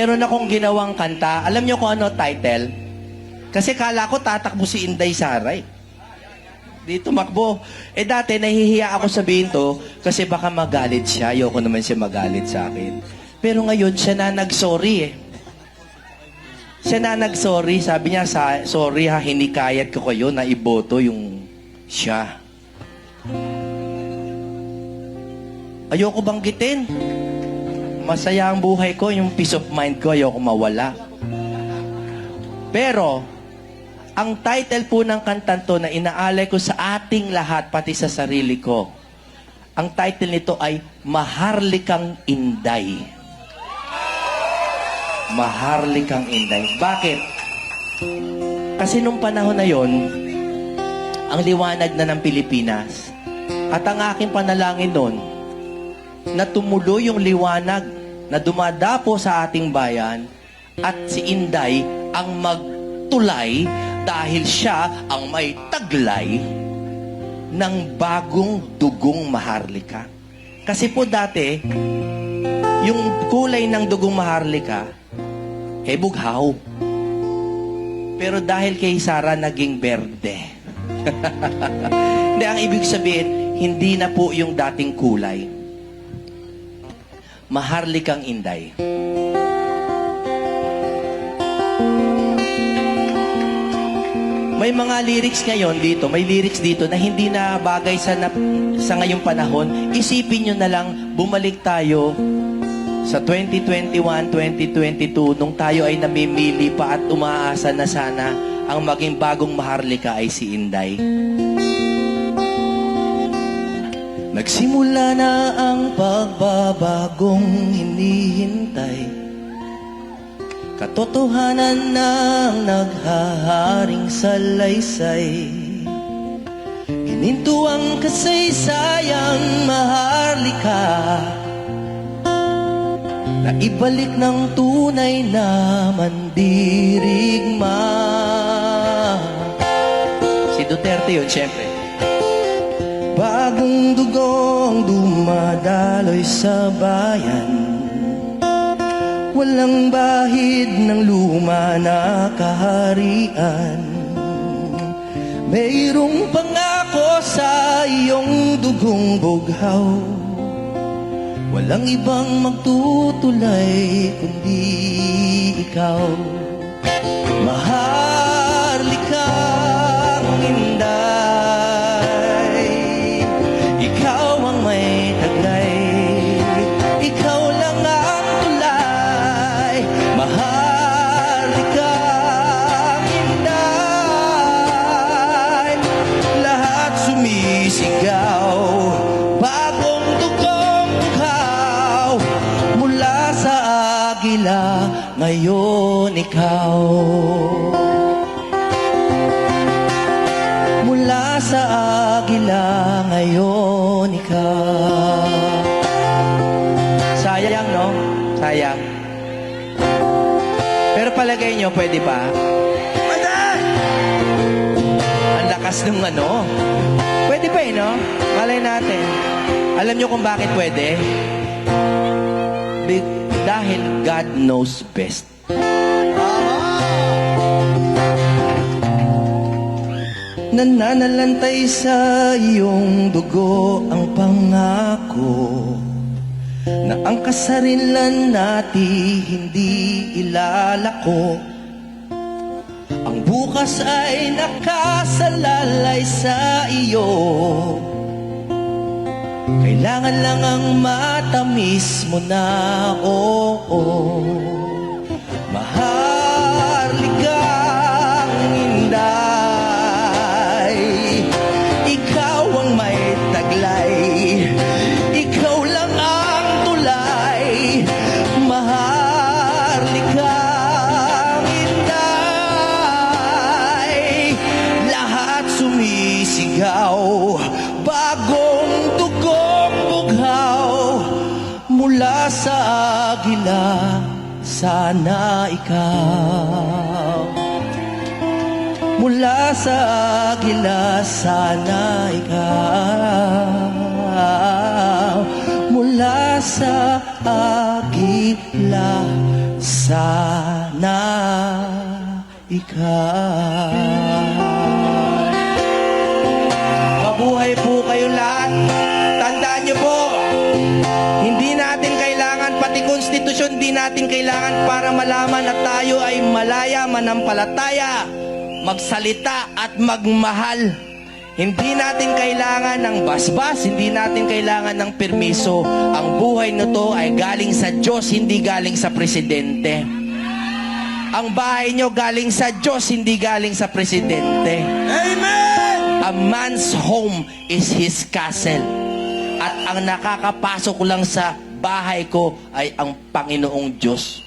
meron akong ginawang kanta. Alam niyo kung ano title? Kasi kala ko tatakbo si Inday Sara eh. Di tumakbo. Eh dati nahihiya ako sabihin to kasi baka magalit siya. Ayoko naman siya magalit sa akin. Pero ngayon siya na nag-sorry eh. Siya na nag-sorry. Sabi niya, sa, sorry ha, hinikayat ko kayo na iboto yung siya. Ayoko banggitin. Masaya ang buhay ko, yung peace of mind ko, ayoko mawala. Pero, ang title po ng kantan to na inaalay ko sa ating lahat, pati sa sarili ko, ang title nito ay Maharlikang Inday. Maharlikang Inday. Bakit? Kasi nung panahon na yon, ang liwanag na ng Pilipinas. At ang aking panalangin noon, na tumuloy yung liwanag na dumadapo sa ating bayan at si Inday ang magtulay dahil siya ang may taglay ng bagong dugong maharlika. Kasi po dati, yung kulay ng dugong maharlika, eh bughaw. Pero dahil kay Sara naging berde. Hindi, ang ibig sabihin, hindi na po yung dating kulay. Maharlikang Inday. May mga lyrics ngayon dito, may lyrics dito na hindi na bagay sa, na, sa ngayong panahon. Isipin nyo na lang, bumalik tayo sa 2021, 2022, nung tayo ay namimili pa at umaasa na sana ang maging bagong maharlika ay si Inday. Nagsimula na ang pagbabagong hinihintay. Katotohanan ng naghaharing salaysay. Hininto ang kasaysayang maharlika Na ibalik ng tunay na mandirigma. Si Duterte yun, syempre Bagong dugong dumadaloy sa bayan. Walang bahid ng luma na kaharian. Mayroong pangako sa iyong dugong bughaw. Walang ibang magtutulay kundi ikaw agila Ngayon ikaw Mula sa agila Ngayon ikaw Sayang no? Sayang Pero palagay nyo pwede pa? Maday! Ang lakas ng ano Pwede pa eh no? Malay natin Alam nyo kung bakit pwede? Be- dahil God knows best. Nananalantay sa iyong dugo ang pangako Na ang kasarinlan nati hindi ilalako. Ang bukas ay nakasalalay sa iyo Kailangan lang ang matamis mo na, oo. Maharlikang agila Sana ikaw. Mula sa agila Sana ikaw. Mula sa agila Sana ikaw kailangan para malaman na tayo ay malaya, manampalataya, magsalita at magmahal. Hindi natin kailangan ng basbas, hindi natin kailangan ng permiso. Ang buhay nito ay galing sa Diyos, hindi galing sa presidente. Ang bahay nyo galing sa Diyos, hindi galing sa presidente. Amen! A man's home is his castle. At ang nakakapasok lang sa bahay ko ay ang Panginoong Diyos.